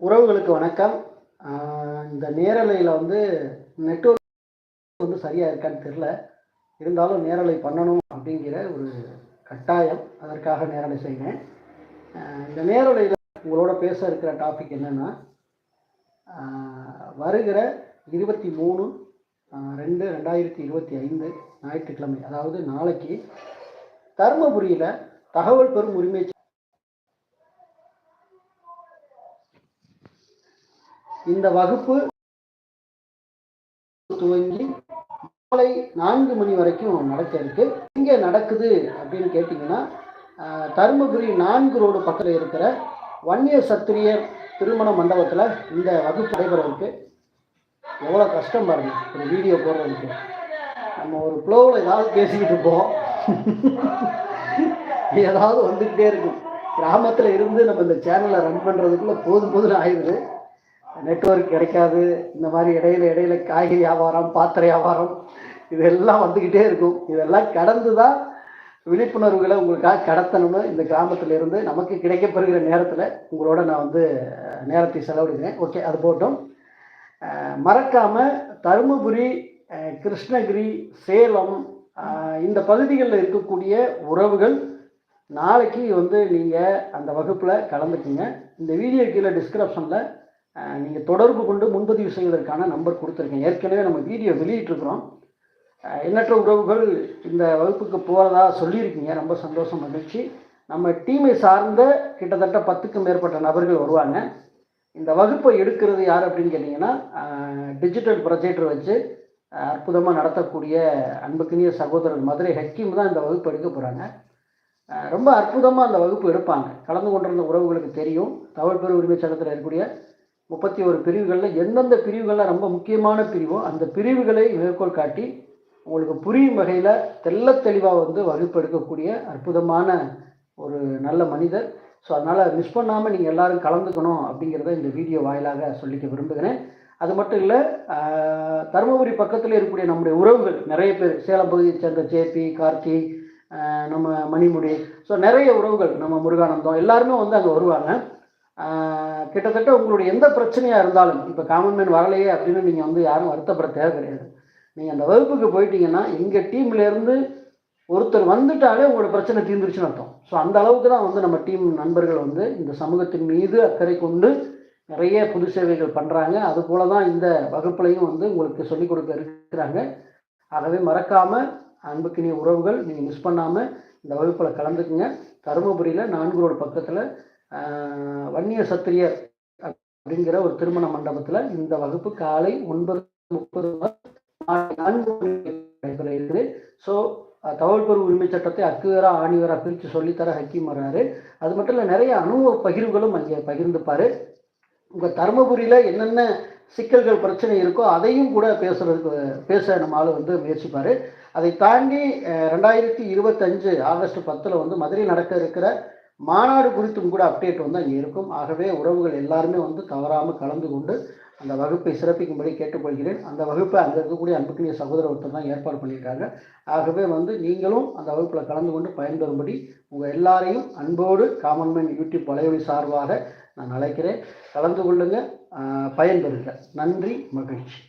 உறவுகளுக்கு வணக்கம். இந்த நேரலையில் வந்து நெட்ஒர்க் வந்து சரியாக இருக்கான்னு தெரில இருந்தாலும் நேரலை பண்ணணும் அப்படிங்கிற ஒரு கட்டாயம். அதற்காக நேரலை செய்கிறேன் இந்த நேரலையில் உங்களோட பேச இருக்கிற டாபிக் என்னென்னா வருகிற இருபத்தி மூணு ரெண்டு ரெண்டாயிரத்தி இருபத்தி ஐந்து ஞாயிற்றுக்கிழமை அதாவது நாளைக்கு தருமபுரியில் தகவல் பெறும் உரிமை இந்த வகுப்பு துவங்கி மாலை நான்கு மணி வரைக்கும் நடக்க இருக்கு எங்கே நடக்குது அப்படின்னு கேட்டிங்கன்னா தருமபுரி நான்கு ரோடு பக்கத்தில் இருக்கிற வன்னிய சத்திரியர் திருமண மண்டபத்தில் இந்த வகுப்பு நடைபெற இருக்கு எவ்வளோ கஷ்டம் பாருங்க ஒரு வீடியோ போடுறதுக்கு. நம்ம ஒரு ஃப்ளோவில் ஏதாவது பேசிக்கிட்டு இருப்போம். ஏதாவது வந்துக்கிட்டே இருக்கும். கிராமத்தில் இருந்து நம்ம இந்த சேனலை ரன் பண்ணுறதுக்குள்ளே போதும் போதும் ஆயிடுது. நெட்வொர்க் கிடைக்காது. இந்த மாதிரி இடையில இடையில காய்கறி வியாபாரம் பாத்திர வியாபாரம் இதெல்லாம் வந்துக்கிட்டே இருக்கும். இதெல்லாம் கடந்து தான் விழிப்புணர்வுகளை உங்களுக்காக கடத்தணும்னு இந்த கிராமத்தில் இருந்து நமக்கு கிடைக்கப்பெறுகிற நேரத்தில் உங்களோட நான் வந்து நேரத்தை செலவிடுகிறேன். ஓகே அது போட்டும் மறக்காமல் தருமபுரி கிருஷ்ணகிரி சேலம் இந்த பகுதிகளில் இருக்கக்கூடிய உறவுகள் நாளைக்கு வந்து நீங்கள் அந்த வகுப்பில் கலந்துக்குங்க. இந்த வீடியோ கீழே டிஸ்கிரிப்ஷனில் நீங்கள் தொடர்பு கொண்டு முன்பதிவு செய்வதற்கான நம்பர் கொடுத்துருக்கேன். ஏற்கனவே நம்ம வீடியோ வெளியிட்டிருக்கிறோம். எண்ணற்ற உறவுகள் இந்த வகுப்புக்கு போகிறதா சொல்லியிருக்கீங்க. ரொம்ப சந்தோஷம் மகிழ்ச்சி. நம்ம டீமை சார்ந்த கிட்டத்தட்ட பத்துக்கும் மேற்பட்ட நபர்கள் வருவாங்க. இந்த வகுப்பை எடுக்கிறது யார் அப்படின்னு கேட்டிங்கன்னா டிஜிட்டல் ப்ரொஜெக்டர் வச்சு அற்புதமாக நடத்தக்கூடிய அன்புக்குரிய சகோதரர் மதுரை ஹக்கீம் தான் இந்த வகுப்பு எடுக்க போகிறாங்க ரொம்ப அற்புதமாக அந்த வகுப்பு எடுப்பாங்க. கலந்து கொண்டிருந்த உறவுகளுக்கு தெரியும். தமிழ் பெரு உரிமை சட்டத்தில் இருக்கக்கூடிய முப்பத்தி ஒரு பிரிவுகளில் எந்தெந்த பிரிவுகளில் ரொம்ப முக்கியமான பிரிவோ அந்த பிரிவுகளை மேற்கோள் காட்டி உங்களுக்கு புரியும் வகையில் தெல்ல தெளிவாக வந்து வகுப்பெடுக்கக்கூடிய அற்புதமான ஒரு நல்ல மனிதர். ஸோ அதனால் மிஸ் பண்ணாமல் நீங்கள் எல்லோரும் கலந்துக்கணும் அப்படிங்கிறத இந்த வீடியோ வாயிலாக சொல்லிக்க விரும்புகிறேன். அது மட்டும் இல்லை தருமபுரி பக்கத்தில் இருக்கக்கூடிய நம்முடைய உறவுகள் நிறைய பேர் சேலம் பகுதியை சேர்ந்த ஜேபி கார்த்தி நம்ம மணிமுடி ஸோ நிறைய உறவுகள் நம்ம முருகானந்தம் எல்லாருமே வந்து அங்கே வருவாங்க. கிட்டத்தட்ட உங்களுடைய எந்த பிரச்சனையாக இருந்தாலும் இப்போ காமன் மேன் வரலையே அப்படின்னு நீங்கள் வந்து யாரும் வருத்தப்பட தேவை கிடையாது. நீங்கள் அந்த வகுப்புக்கு போயிட்டீங்கன்னா எங்கள் டீம்லேருந்து ஒருத்தர் வந்துட்டாலே உங்களோட பிரச்சனை தீர்ந்துருச்சுன்னு அர்த்தம். ஸோ அந்த அளவுக்கு தான் வந்து நம்ம டீம் நண்பர்கள் வந்து இந்த சமூகத்தின் மீது அக்கறை கொண்டு நிறைய புது சேவைகள் பண்ணுறாங்க அது போல தான் இந்த வகுப்புலையும் வந்து உங்களுக்கு சொல்லிக் கொடுக்க இருக்கிறாங்க. ஆகவே மறக்காமல் அன்புக்கினிய உறவுகள் நீங்கள் மிஸ் பண்ணாமல் இந்த வகுப்பில் கலந்துக்குங்க. தருமபுரியில் நான்கு ரோடு பக்கத்தில் வன்னிய சத்திரியர் அப்படிங்கிற ஒரு திருமண மண்டபத்தில் இந்த வகுப்பு காலை ஒன்பது முப்பது நான்கு நடைபெற இருக்குது. ஸோ தகவல் உரிமை சட்டத்தை அக்குவேரா ஆணிவரா பிரித்து சொல்லித்தர ஹக்கீம் வர்றாரு. அது மட்டும் இல்லை நிறைய அனுபவ பகிர்வுகளும் அங்கே பகிர்ந்துப்பார். உங்கள் தருமபுரியில் என்னென்ன சிக்கல்கள் பிரச்சனை இருக்கோ அதையும் கூட பேசுறதுக்கு பேச நம்ம ஆள் வந்து முயற்சிப்பார். அதை தாண்டி ரெண்டாயிரத்தி இருபத்தஞ்சு ஆகஸ்ட் பத்தில் வந்து மதுரையில் நடக்க இருக்கிற மாநாடு குறித்தும் கூட அப்டேட் வந்து அங்கே இருக்கும். ஆகவே உறவுகள் எல்லாருமே வந்து தவறாமல் கலந்து கொண்டு அந்த வகுப்பை சிறப்பிக்கும்படி கேட்டுக்கொள்கிறேன். அந்த வகுப்பை அங்கே இருக்கக்கூடிய அன்புக்குரிய சகோதர ஒருத்தர் தான் ஏற்பாடு பண்ணியிருக்காங்க. ஆகவே வந்து நீங்களும் அந்த வகுப்பில் கலந்து கொண்டு பயன்பெறும்படி உங்கள் எல்லாரையும் அன்போடு காமன் மேன் யூடியூப் வலையொலி சார்பாக நான் அழைக்கிறேன். கலந்து கொள்ளுங்க பயன்பெறுங்க. நன்றி மகிழ்ச்சி.